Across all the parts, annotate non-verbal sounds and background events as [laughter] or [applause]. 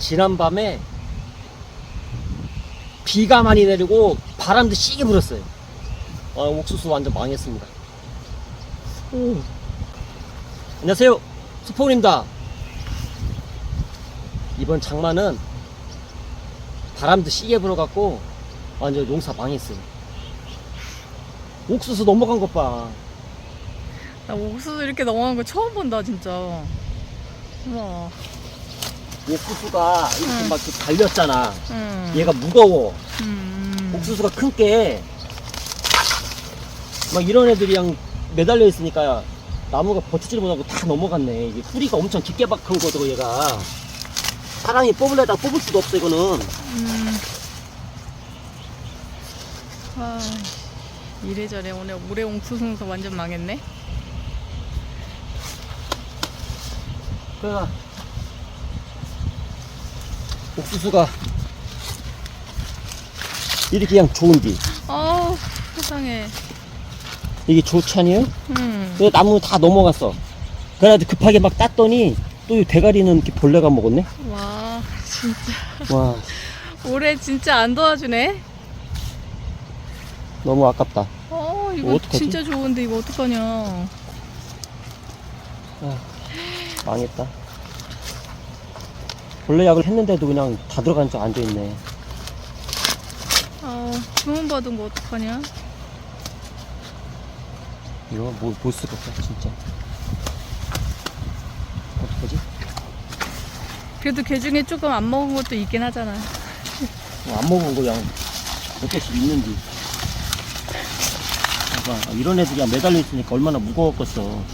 지난밤에 비가 많이 내리고 바람도 시게 불었어요. 아, 옥수수 완전 망했습니다. 오. 안녕하세요. 수포입니다. 이번 장마는 바람도 시게 불어갖고 완전 농사 망했어요. 옥수수 넘어간 것 봐. 나 옥수수 이렇게 넘어간 거 처음 본다 진짜. 우와. 옥수수가 이렇게 응. 막 이렇게 달렸잖아. 응. 얘가 무거워. 음. 옥수수가 큰 게, 막 이런 애들이 그냥 매달려 있으니까 나무가 버티지를 못하고 다 넘어갔네. 이게 뿌리가 엄청 깊게 박은 거고, 얘가. 사람이 뽑으려다 뽑을 수도 없어, 이거는. 음. 아, 이래저래 오늘 올해 옥수수 농사 완전 망했네. 그래가 옥수수가 이렇게 그냥 좋은디. 아, 세상에. 이게 좋지 않아요? 음. 나무 다 넘어갔어. 그래가지고 급하게 막 땄더니 또 이 대가리는 이렇게 벌레가 먹었네? 와, 진짜 와, 올해 진짜 안 도와주네. 너무 아깝다. 어, 이거 어떡하지? 진짜 좋은데 이거 어떡하냐. 아, 망했다. 벌레 약을 했는데도 그냥 다 들어간 줄 앉아있네. 아, 주문 받은 거 어떡하냐. 이거 뭐, 볼 수가 없다, 진짜. 어떡하지? 그래도 개 중에 조금 안 먹은 것도 있긴 하잖아. 뭐안 먹은 거 그냥 몇 개씩 있는지. 봐봐, 이런 애들이 매달려 있으니까 얼마나 무거웠겠어.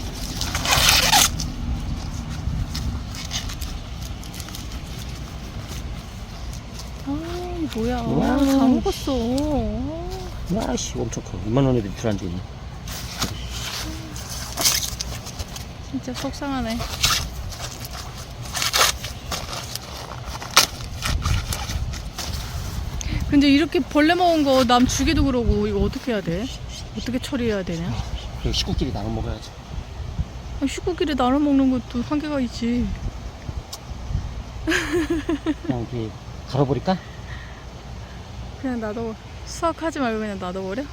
아, 뭐야. 우와. 다 먹었어. 아. 야씨, 엄청 커. 이만한 애들이 들어앉아있네. 진짜 속상하네. 근데 이렇게 벌레 먹은 거 남 주기도 그러고 이거 어떻게 해야 돼? 어떻게 처리해야 되냐? 그냥 식구끼리 나눠 먹어야지. 아, 식구끼리 나눠 먹는 것도 한계가 있지. 그냥 이렇게 갈아버릴까? 그냥 놔둬. 수확하지 말고 그냥 놔둬버려?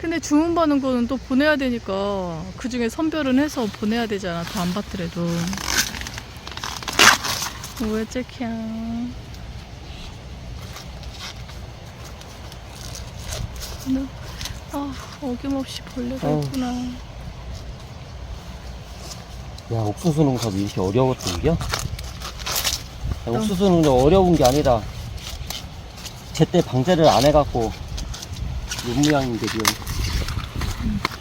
근데 주문 받는 거는 또 보내야 되니까 그 중에 선별은 해서 보내야 되잖아. 더 안 받더라도. 왜 째키야. 근데, 아, 어김없이 벌레가 아우. 있구나. 야, 옥수수 농사도 이렇게 어려웠던 게요? 야, 옥수수 농사 어려운 게 아니라, 제때 방제를 안 해갖고, 이 모양인데, 지금.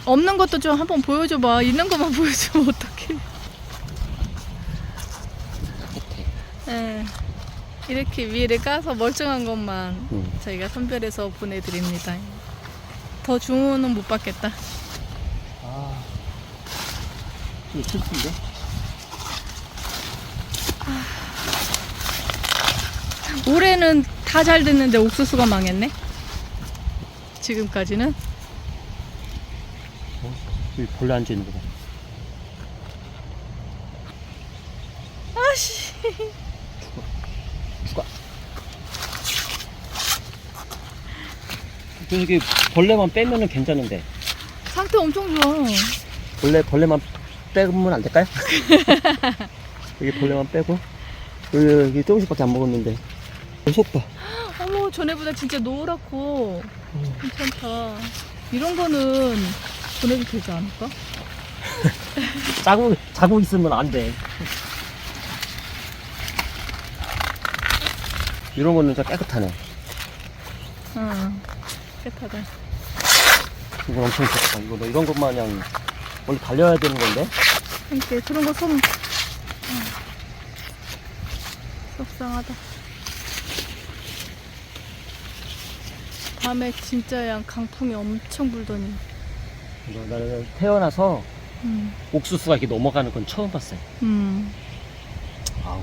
없는 것도 좀 한번 보여줘봐. 있는 것만 [laughs] 보여주면 어떡해. 끝에. 예. 이렇게 위를 까서 멀쩡한 것만 응. 저희가 선별해서 보내드립니다. 더 주문은 못 받겠다. 아. 이게 실수인데? 올해는 다 잘 됐는데 옥수수가 망했네. 지금까지는 어? 여기 벌레 앉아 있는 거 봐. 아씨 추가. 저기 벌레만 빼면은 괜찮은데. 상태 엄청 좋아. 벌레, 벌레만 빼면 안 될까요? [laughs] 여기 벌레만 빼고. 여기, 여기 조금씩밖에 안 먹었는데. 속 봐. 어머 전에보다 진짜 노랗고 괜찮다. 이런 거는 보내도 되지 않을까? [laughs] 자국, 자국 있으면 안 돼. 이런 거는 진짜 깨끗하네. 응. 깨끗하다. 이건 엄청 좋다. 이거 너 이런 것만 그냥 원래 달려야 되는 건데. 함께 그런 거 손. 응. 속상하다. 밤에 진짜 양 강풍이 엄청 불더니. 이거 나는 태어나서 음. 옥수수가 이렇게 넘어가는 건 처음 봤어요. 음. 아우.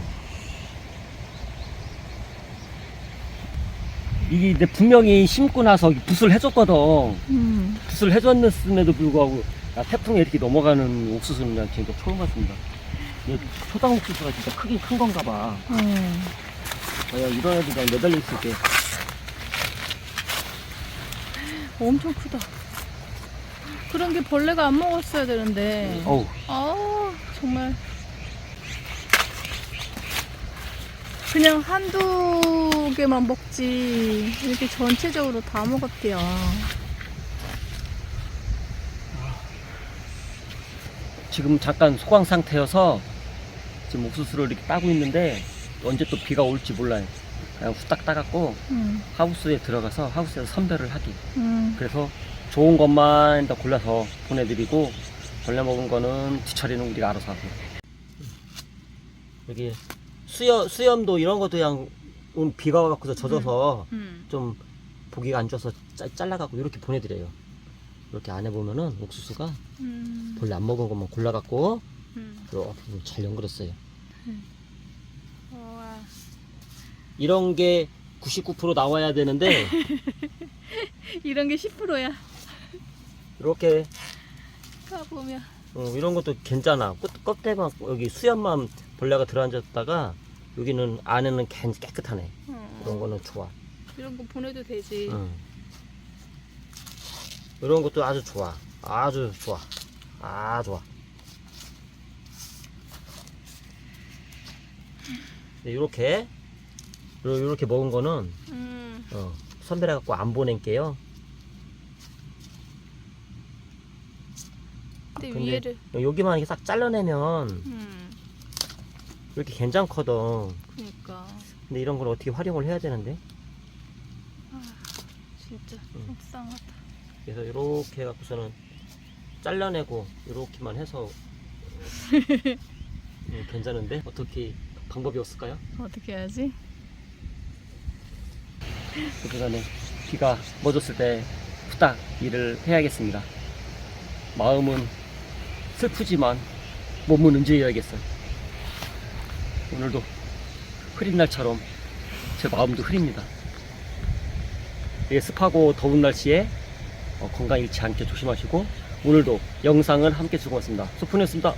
이게 근데 분명히 심고 나서 붓을 해줬거든. 음. 붓을 해줬음에도 불구하고 야, 태풍에 이렇게 넘어가는 옥수수는 난 진짜 처음 봤습니다. 얘 초당 옥수수가 진짜 크긴 큰 건가 봐. 음. 과연 이런 애들 그냥 매달려 있을 때 엄청 크다. 그런 게 벌레가 안 먹었어야 되는데. 어우 아 정말 그냥 한두 개만 먹지 이렇게 전체적으로 다 먹었대요. 지금 잠깐 소강 상태여서 지금 옥수수를 이렇게 따고 있는데 언제 또 비가 올지 몰라요. 그냥 후딱 따갖고 음, 하우스에 들어가서 하우스에서 선별을 하기. 음, 그래서 좋은 것만 더 골라서 보내드리고 벌레 먹은 거는 뒤처리는 우리가 알아서 하고. 여기 수염 수염도 이런 것도 그냥 오늘 비가 와갖고서 젖어서 음. 좀 보기가 안 좋아서 짜- 잘라갖고 이렇게 보내드려요. 이렇게 안에 보면은 옥수수가 음, 벌레 안 먹은 것만 골라갖고 음. 이렇게 잘 연결했어요. 우와. 이런 게 99% 나와야 되는데 [laughs] 이런 게 10%야. 이렇게 가 보면. 어, 이런 것도 괜찮아. 끝, 껍데만 여기 수염만 벌레가 들어앉았다가 여기는 안에는 괜 깨끗하네. 어, 이런 거는 좋아. 이런 거 보내도 되지. 응. 이런 것도 아주 좋아. 아주 좋아. 아 좋아. 네, 이렇게 이렇게 먹은 거는 음, 어, 선별해 갖고 안 보낼게요. 근데, 근데 위에를. 여기만 이렇게 싹 잘라내면 음, 이렇게 괜찮거든. 그니까. 근데 이런 걸 어떻게 활용을 해야 되는데? 진짜 음. 속상하다. 그래서 이렇게 해갖고서는 잘라내고 이렇게만 해서 음, [laughs] 괜찮은데 어떻게 방법이 없을까요? 어떻게 해야지? 그 전에 비가 멎었을 때 후딱 일을 해야겠습니다. 마음은 슬프지만 몸은 움직여야겠어요. 오늘도 흐린 날처럼 제 마음도 흐립니다. 이게 습하고 더운 날씨에 어, 건강 잃지 않게 조심하시고 오늘도 영상을 함께 즐거웠습니다. 소풍이었습니다.